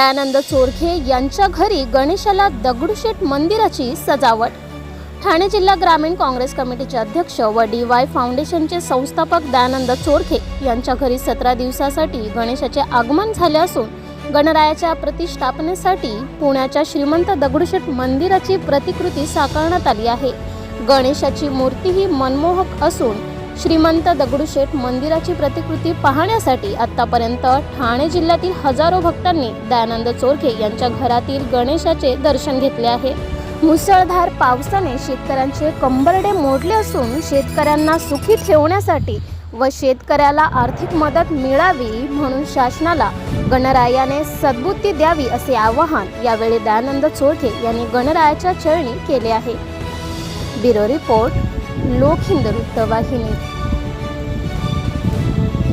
दयानंद चोरखे यांच्या घरी गणेशाला दगडूशेठ मंदिराची सजावट. ठाणे जिल्हा ग्रामीण काँग्रेस कमिटीचे अध्यक्ष व डी वाय फाउंडेशनचे संस्थापक दयानंद चोरखे यांच्या घरी सतरा दिवसासाठी गणेशाचे आगमन झाले असून गणरायाच्या प्रतिष्ठापनेसाठी पुण्याच्या श्रीमंत दगडूशेठ मंदिराची प्रतिकृती साकारण्यात आली आहे. गणेशाची मूर्ती ही मनमोहक असून श्रीमंत दगडूशेठ मंदिराची प्रतिकृती पाहण्यासाठी आतापर्यंत ठाणे जिल्ह्यातील हजारो भक्तांनी दयानंद चोरखे यांच्या घरातील गणेशाचे दर्शन घेतले आहे. मुसळधार पावसाने शेतकऱ्यांचे कंबरडे मोडले असून शेतकऱ्यांना सुखी ठेवण्यासाठी व शेतकऱ्याला आर्थिक मदत मिळावी म्हणून शासनाला गणरायाने सद्बुद्धी द्यावी असे आवाहन यावेळी दयानंद चोरखे यांनी गणरायाच्या चरणी केले आहे. Bureau report લોખિંદર દવાખીની